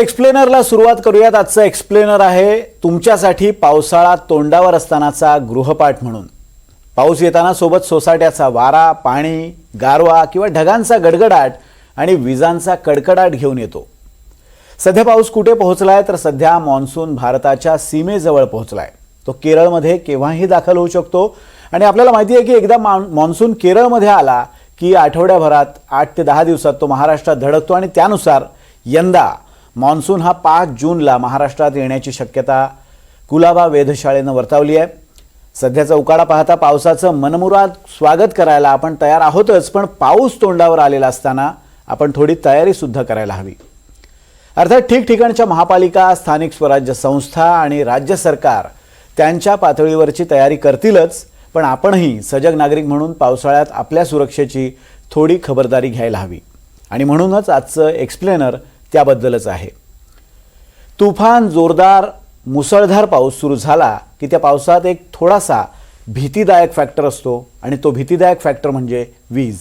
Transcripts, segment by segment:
एक्सप्लेनरला सुरुवात करूयात. आजचं एक्सप्लेनर आहे तुमच्यासाठी पावसाळा तोंडावर असतानाचा गृहपाठ म्हणून. पाऊस येताना सोबत सोसाट्याचा वारा पाणी गारवा किंवा ढगांचा गडगडाट आणि विजांचा कडकडाट घेऊन येतो. सध्या पाऊस कुठे पोहोचलाय? तर सध्या मान्सून भारताच्या सीमेजवळ पोहोचलाय. तो केरळमध्ये केव्हाही दाखल होऊ शकतो. आणि आपल्याला माहिती आहे की एकदा मान- मान्सून केरळमध्ये आला की आठवड्याभरात आठ ते दहा दिवसात तो महाराष्ट्रात धडकतो आणि त्यानुसार यंदा मान्सून हा पाच जूनला महाराष्ट्रात येण्याची शक्यता कुलाबा वेधशाळेनं वर्तवली आहे. सध्याचा उकाडा पाहता पावसाचं मनमुराद स्वागत करायला आपण तयार आहोतच पण पाऊस तोंडावर आलेला असताना आपण थोडी तयारी सुद्धा करायला हवी. अर्थात ठिकठिकाणच्या महापालिका स्थानिक स्वराज्य संस्था आणि राज्य सरकार त्यांच्या पातळीवरची तयारी करतीलच पण आपणही सजग नागरिक म्हणून पावसाळ्यात आपल्या सुरक्षेची थोडी खबरदारी घ्यायला हवी. आणि म्हणूनच आजचं एक्सप्लेनर त्याबद्दलच आहे. तुफान जोरदार मुसळधार पाऊस सुरू झाला की त्या पावसात एक थोडासा भीतीदायक फॅक्टर असतो आणि तो भीतीदायक फॅक्टर म्हणजे वीज.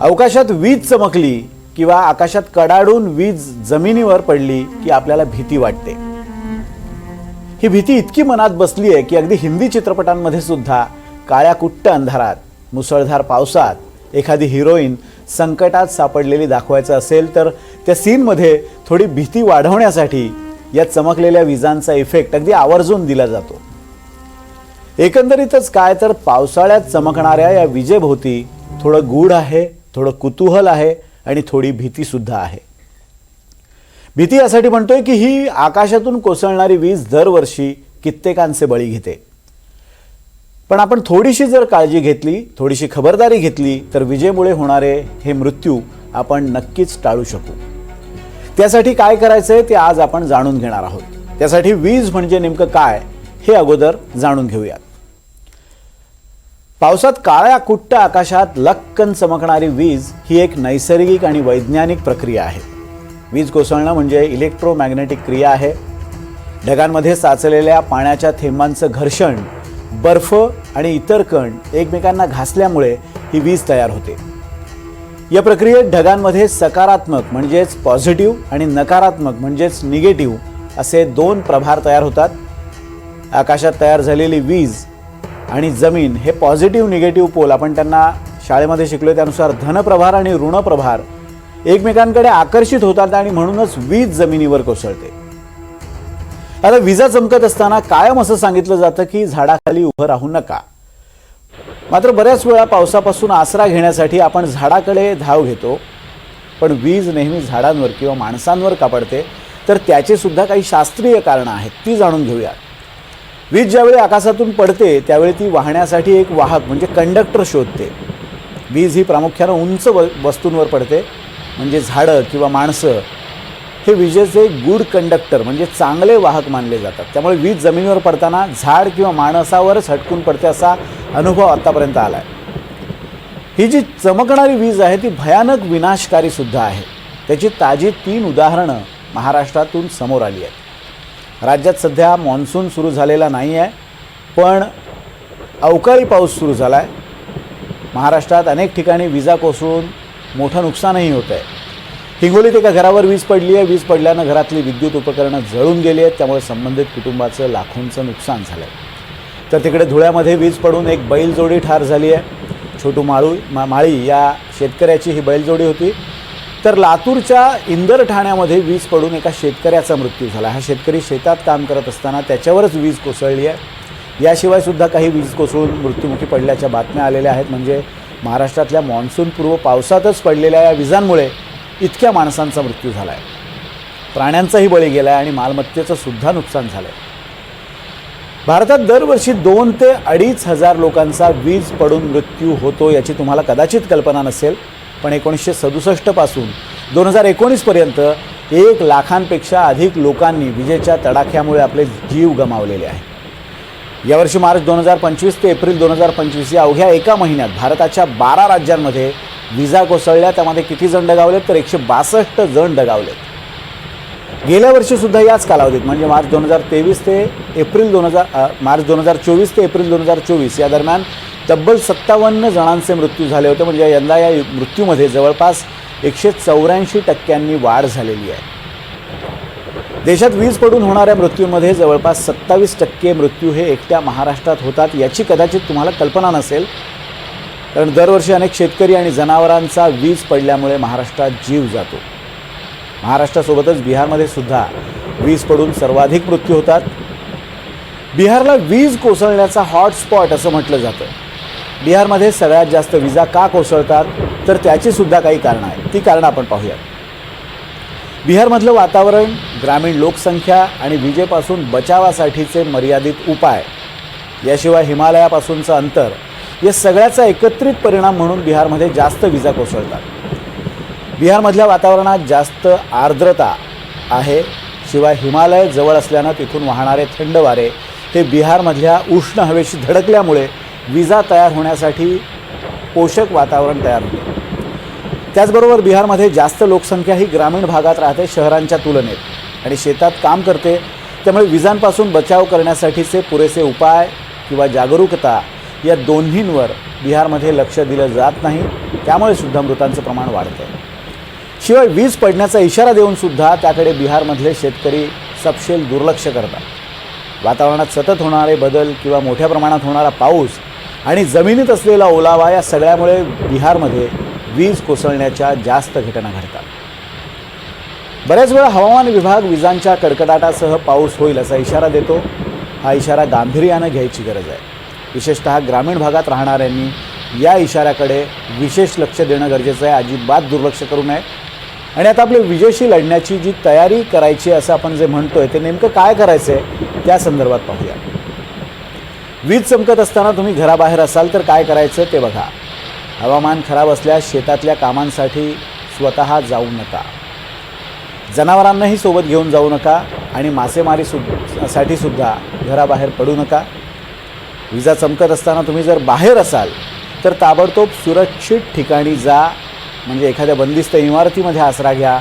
अवकाशात वीज चमकली किंवा आकाशात कडाडून वीज जमिनीवर पडली की आपल्याला भीती वाटते. ही भीती इतकी मनात बसली आहे की अगदी हिंदी चित्रपटांमध्ये सुद्धा काळ्या कुट्ट अंधारात मुसळधार पावसात एखादी हिरोईन संकटात सापडलेली दाखवायचं असेल तर त्या सीनमध्ये थोडी भीती वाढवण्यासाठी या चमकलेल्या विजांचा इफेक्ट अगदी आवर्जून दिला जातो. एकंदरीतच काय तर पावसाळ्यात चमकणाऱ्या या विजेभोवती थोडं गूढ आहे थोडं कुतूहल आहे आणि थोडी भीती सुद्धा आहे. भीती यासाठी म्हणतोय की ही आकाशातून कोसळणारी वीज दरवर्षी कित्येकांचे बळी घेते. पण आपण थोडीशी जर काळजी घेतली थोडीशी खबरदारी घेतली तर विजेमुळे होणारे हे मृत्यू आपण नक्कीच टाळू शकू. त्यासाठी काय करायचं आहे ते आज आपण जाणून घेणार आहोत. त्यासाठी वीज म्हणजे नेमकं काय हे अगोदर जाणून घेऊयात. पावसात काळ्या कुट्ट आकाशात लक्कन चमकणारी वीज ही एक नैसर्गिक आणि वैज्ञानिक प्रक्रिया आहे. वीज कोसळणं म्हणजे इलेक्ट्रोमॅग्नेटिक क्रिया आहे. ढगांमध्ये साचलेल्या पाण्याच्या थेंबांचं घर्षण बर्फ आणि इतर कण एकमेकांना घासल्यामुळे ही वीज तयार होते. या प्रक्रियेत ढगांमध्ये सकारात्मक म्हणजेच पॉझिटिव्ह आणि नकारात्मक म्हणजेच निगेटिव्ह असे दोन प्रभार तयार होतात. आकाशात तयार झालेली वीज आणि जमीन हे पॉझिटिव्ह निगेटिव्ह पोल आपण त्यांना शाळेमध्ये शिकलो त्यानुसार धनप्रभार आणि ऋणप्रभार एकमेकांकडे आकर्षित होतात आणि म्हणूनच वीज जमिनीवर कोसळते. आता विजा चमकत असताना कायम असं सांगितलं जातं की झाडाखाली उभं राहू नका. मात्र बऱ्याच वेळा पावसापासून आसरा घेण्यासाठी आपण झाडाकडे धाव घेतो. पण वीज नेहमी झाडांवर किंवा माणसांवर कापडते तर त्याचे सुद्धा काही शास्त्रीय कारणं आहेत ती जाणून घेऊया. वीज ज्यावेळी आकाशातून पडते त्यावेळी ती वाहण्यासाठी एक वाहक म्हणजे कंडक्टर शोधते. वीज ही प्रामुख्यानं उंच व वस्तूंवर पडते म्हणजे झाडं किंवा माणसं हे विजेचे गुड कंडक्टर म्हणजे चांगले वाहक मानले जातात. त्यामुळे वीज जमिनीवर पडताना झाड किंवा माणसावरच हटकून पडते असा अनुभव आत्तापर्यंत आला आहे ही जी चमकणारी वीज आहे ती भयानक विनाशकारी सुद्धा आहे. त्याची ताजी तीन उदाहरणं महाराष्ट्रातून समोर आली आहेत. राज्यात सध्या मान्सून सुरू झालेला नाही आहे पण अवकाळी पाऊस सुरू झाला आहे महाराष्ट्रात अनेक ठिकाणी विजा कोसळून मोठं नुकसानही होतं आहे हिंगोलीत एका घरावर वीज पडली आहे. वीज पडल्यानं घरातली विद्युत उपकरणं जळून गेली आहेत. त्यामुळे संबंधित कुटुंबाचं लाखोंचं नुकसान झालं आहे तर तिकडे धुळ्यामध्ये वीज पडून एक बैलजोडी ठार झाली आहे. छोटू माळू मा माळी या शेतकऱ्याची ही बैलजोडी होती. तर लातूरच्या इंदर ठाण्यामध्ये वीज पडून एका शेतकऱ्याचा मृत्यू झाला. हा शेतकरी शेतात काम करत असताना त्याच्यावरच वीज कोसळली आहे. याशिवाय सुद्धा काही वीज कोसळून मृत्युमुखी पडल्याच्या बातम्या आलेल्या आहेत. म्हणजे महाराष्ट्रातल्या मान्सूनपूर्व पावसातच पडलेल्या या विजांमुळे इतक्या माणसांचा मृत्यू झाला आहे प्राण्यांचाही बळी गेला आहे आणि मालमत्तेचं सुद्धा नुकसान झालं आहे भारतात दरवर्षी दोन ते अडीच हजार लोकांचा वीज पडून मृत्यू होतो याची तुम्हाला कदाचित कल्पना नसेल पण एकोणीसशे सदुसष्टपासून दोन हजार एकोणीसपर्यंत एक लाखांपेक्षा अधिक लोकांनी विजेच्या तडाख्यामुळे आपले जीव गमावलेले आहे. यावर्षी मार्च दोन हजार पंचवीस ते एप्रिल दोन हजार पंचवीस या अवघ्या एका महिन्यात भारताच्या बारा राज्यांमध्ये विजा कोसळल्या त्यामध्ये किती जण दगावलेत तर एकशे बासष्ट जण दगावलेत. गेल्या वर्षीसुद्धा याच कालावधीत म्हणजे मार्च दोन हजार तेवीस ते एप्रिल दोन हजार मार्च दोन हजार चोवीस ते एप्रिल दोन हजार चोवीस या दरम्यान तब्बल सत्तावन्न जणांचे मृत्यू झाले होते म्हणजे यंदा या मृत्यूमध्ये जवळपास एकशे चौऱ्याऐंशी टक्क्यांनी वाढ झालेली आहे. देशात वीज पडून होणाऱ्या मृत्यूमध्ये जवळपास सत्तावीस टक्के मृत्यू हे एकट्या महाराष्ट्रात होतात याची कदाचित तुम्हाला कल्पना नसेल कारण दरवर्षी अनेक शेतकरी आणि जनावरांचा वीज पडल्यामुळे महाराष्ट्रात जीव जातो. महाराष्ट्रासोबतच बिहारमध्ये सुद्धा वीज पडून सर्वाधिक मृत्यू होतात. बिहारला वीज कोसळण्याचा हॉटस्पॉट असं म्हटलं जातं. बिहारमध्ये सगळ्यात जास्त विजा का कोसळतात? तर त्याची सुद्धा काही कारणं आहेत. ती कारणं आपण पाहूयात. बिहारमधलं वातावरण ग्रामीण लोकसंख्या आणि विजेपासून बचावासाठीचे मर्यादित उपाय याशिवाय हिमालयापासूनचं अंतर या सगळ्याचा एकत्रित परिणाम म्हणून बिहारमध्ये जास्त विजा कोसळतात. बिहारमधल्या वातावरणात जास्त आर्द्रता आहे. शिवाय हिमालय जवळ असल्यानं तिथून वाहणारे थंड वारे हे बिहारमधल्या उष्ण हवेशी धडकल्यामुळे विजा तयार होण्यासाठी पोषक वातावरण तयार होते. त्याचबरोबर बिहारमध्ये जास्त लोकसंख्या ही ग्रामीण भागात राहते शहरांच्या तुलनेत आणि शेतात काम करते. त्यामुळे विजांपासून बचाव करण्यासाठीचे पुरेसे उपाय किंवा जागरूकता या दोन्हींवर बिहारमध्ये लक्ष दिलं जात नाही. त्यामुळे सुद्धा मृतांचं प्रमाण वाढतं आहे शिवाय वीज पडण्याचा इशारा देऊन सुद्धा त्याकडे बिहारमधले शेतकरी सपशेल दुर्लक्ष करतात. वातावरणात सतत होणारे बदल किंवा मोठ्या प्रमाणात होणारा पाऊस आणि जमिनीत असलेला ओलावा या सगळ्यामुळे बिहारमध्ये वीज कोसळण्याच्या जास्त घटना घडतात. बऱ्याच वेळा हवामान विभाग विजांच्या कडकडाटासह पाऊस होईल असा इशारा देतो. हा इशारा गांभीर्यानं घ्यायची गरज आहे. विशेषतः ग्रामीण भागात राहणाऱ्यांनी या इशाऱ्याकडे विशेष लक्ष देणं गरजेचं आहे. अजिबात दुर्लक्ष करू नये. आणि आता आपले विजेशी लढण्याची जी तयारी करायची असं आपण जे म्हणतोय ते नेमकं काय करायचं आहे त्या संदर्भात पाहूया. वीज चमकत असताना तुम्ही घराबाहेर असाल तर काय करायचं ते बघा. हवामान खराब असल्यास शेतातल्या कामांसाठी स्वतः जाऊ नका. जनावरांनाही सोबत घेऊन जाऊ नका आणि मासेमारी सु साठी सुद्धा घराबाहेर पडू नका. विजा चमकत असताना तुम्ही जर बाहेर असाल तर ताबडतोब सुरक्षित ठिकाणी जा. म्हणजे एखाद्या बंदिस्त इमारतीमध्ये आसरा घ्या.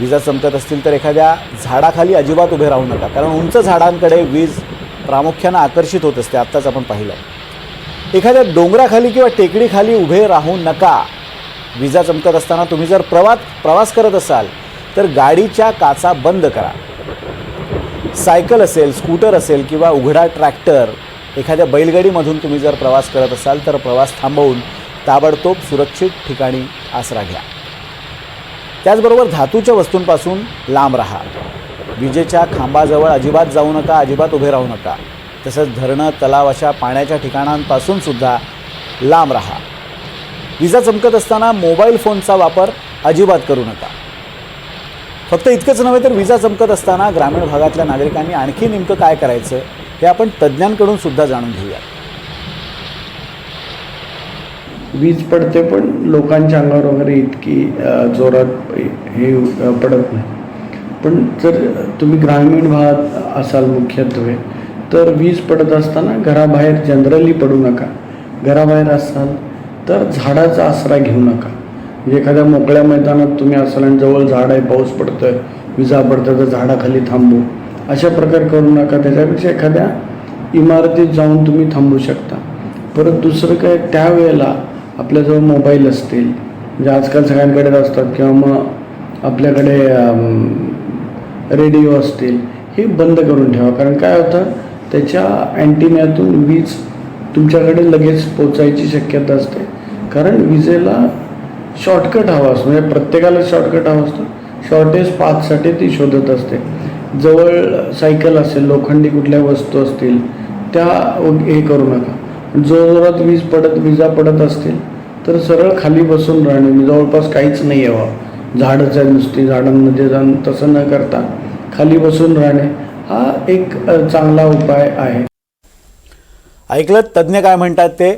विजा चमकत असतील तर एखाद्या झाडाखाली अजिबात उभे राहू नका. कारण उंच झाडांकडे वीज प्रामुख्यानं आकर्षित होत असते. आत्ताच आपण पाहिलं. एखाद्या डोंगराखाली किंवा टेकडीखाली उभे राहू नका. विजा चमकत असताना तुम्ही जर प्रवास प्रवास करत असाल तर गाडीच्या काचा बंद करा. सायकल असेल स्कूटर असेल किंवा उघडा ट्रॅक्टर एखाद्या बैलगाडीमधून तुम्ही जर प्रवास करत असाल तर प्रवास थांबवून ताबडतोब सुरक्षित ठिकाणी आसरा घ्या. त्याचबरोबर धातूच्या वस्तूंपासून लांब राहा. विजेच्या खांबाजवळ अजिबात जाऊ नका अजिबात उभे राहू नका. तसंच धरणं तलाव अशा पाण्याच्या ठिकाणांपासून सुद्धा लांब राहा. विजा चमकत असताना मोबाईल फोनचा वापर अजिबात करू नका. फक्त इतकंच नव्हे तर विजा चमकत असताना ग्रामीण भागातल्या नागरिकांनी आणखी नेमकं काय करायचं? हे आपण तज्ज्ञांकडून सुद्धा जाणून घेऊया. वीज पडते पण लोकांच्या अंगावर वगैरे इतकी जोरात हे पडत नाही. पण जर तुम्ही ग्रामीण भागात असाल मुख्यत्वे तर वीज पडत असताना घराबाहेर जनरली पडू नका. घराबाहेर असाल तर झाडाचा आसरा घेऊ नका. म्हणजे एखाद्या मोकळ्या मैदानात तुम्ही असाल आणि जवळ झाड आहे पाऊस पडतोय विजा पडतं तर झाडाखाली थांबू. अशा प्रकार करू नका. त्याच्यापेक्षा एखाद्या इमारतीत जाऊन तुम्ही थांबू शकता. परत दुसरं काय त्यावेळेला आपल्याजवळ मोबाईल असतील. म्हणजे आजकाल सगळ्यांकडेच असतात किंवा मग आपल्याकडे रेडिओ असतील. हे बंद करून ठेवा. कारण काय होतं त्याच्या अँटिन्यातून वीज तुमच्याकडे लगेच पोचायची शक्यता असते. कारण विजेला शॉर्टकट हवा असतो. म्हणजे प्रत्येकाला शॉर्टकट हवा असतो. शॉर्टेज पाचसाठी ती शोधत असते. जवळ सायकल असेल लोखंडी कुठल्या वस्तू असतील त्या हे करू नका. जोरात वीज पडत विजा पडत असतील तर सरळ खाली बसून राहणे. म्हणजे जवळपास काहीच नाही यावं झाडच आहे नुसती झाडांमध्ये म्हणजे जाऊन तसं न करता खाली बसून राहणे हा एक चांगला उपाय आहे. ऐकलं तज्ज्ञ काय म्हणतात ते?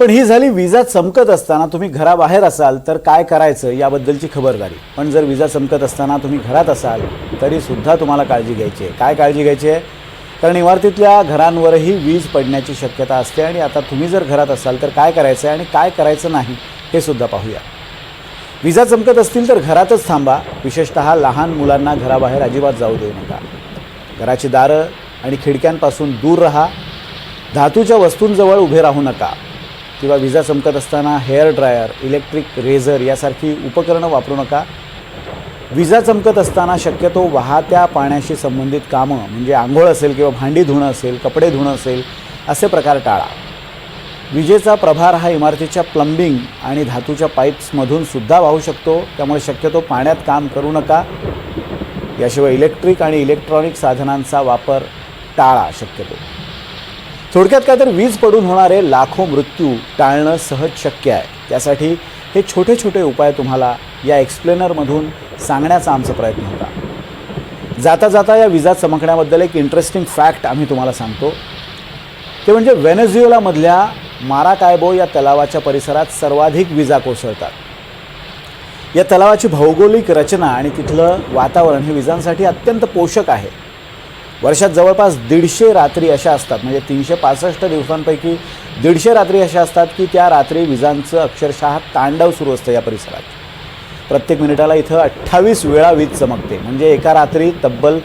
पण ही झाली विजा चमकत असताना तुम्ही घराबाहेर असाल तर काय करायचं याबद्दलची खबरदारी. पण जर विजा चमकत असताना तुम्ही घरात असाल तरीसुद्धा तुम्हाला काळजी घ्यायची आहे. काय काळजी घ्यायची आहे? कारण इमारतीतल्या घरांवरही वीज पडण्याची शक्यता असते आणि आता तुम्ही जर घरात असाल तर काय करायचं आहे आणि काय करायचं नाही हे सुद्धा पाहूया. विजा चमकत असतील तर घरातच थांबा. विशेषतः लहान मुलांना घराबाहेर अजिबात जाऊ देऊ नका. घराची दारं आणि खिडक्यांपासून दूर राहा. धातूच्या वस्तूंजवळ उभे राहू नका. किंवा विजा चमकत असताना हेअर ड्रायर इलेक्ट्रिक रेझर यासारखी उपकरणं वापरू नका. विजा चमकत असताना शक्यतो वाहत्या पाण्याशी संबंधित कामं म्हणजे आंघोळ असेल किंवा भांडी धुणं असेल कपडे धुणं असेल असे प्रकार टाळा. विजेचा प्रभार हा इमारतीच्या प्लंबिंग आणि धातूच्या पाईप्समधून सुद्धा वाहू शकतो त्यामुळे शक्यतो पाण्यात काम करू नका. याशिवाय इलेक्ट्रिक आणि इलेक्ट्रॉनिक साधनांचा वापर टाळा शक्यतो. थोडक्यात काय तर वीज पडून होणारे लाखो मृत्यू टाळणं सहज शक्य आहे. त्यासाठी हे छोटे छोटे उपाय तुम्हाला या एक्सप्लेनरमधून सांगण्याचा आमचा प्रयत्न होता. जाता जाता या विजा चमकण्याबद्दल एक इंटरेस्टिंग फॅक्ट आम्ही तुम्हाला सांगतो. ते म्हणजे व्हेनेझुएलामधल्या माराकायबो या तलावाच्या परिसरात सर्वाधिक विजा कोसळतात. या तलावाची भौगोलिक रचना आणि तिथलं वातावरण हे विजांसाठी अत्यंत पोषक आहे. वर्षात जवळपास दीडशे रात्री अशा असतात. म्हणजे तीनशे पासष्ट दिवसांपैकी दीडशे रात्री अशा असतात की त्या रात्री विजांचं अक्षरशः तांडव सुरू असतं या परिसरात. प्रत्येक मिनिटाला इथं अठ्ठावीस वेळा वीज चमकते. म्हणजे एका रात्री तब्बल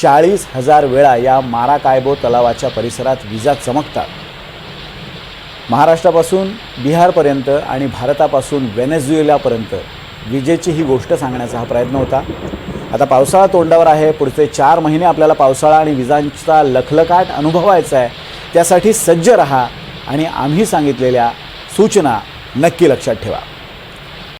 चाळीस हजार वेळा या मारा कायबो तलावाच्या परिसरात विजा चमकतात. महाराष्ट्रापासून बिहारपर्यंत आणि भारतापासून व्हेनेझुएलापर्यंत विजेची ही गोष्ट सांगण्याचा हा प्रयत्न होता. आता पावसाळा तोंडावर आहे. पुढचे चार महिने आपल्याला पावसाळा आणि विजांचा लखलखाट अनुभवायचा आहे. त्यासाठी सज्ज रहा आणि आम्ही सांगितलेल्या सूचना नक्की लक्षात ठेवा.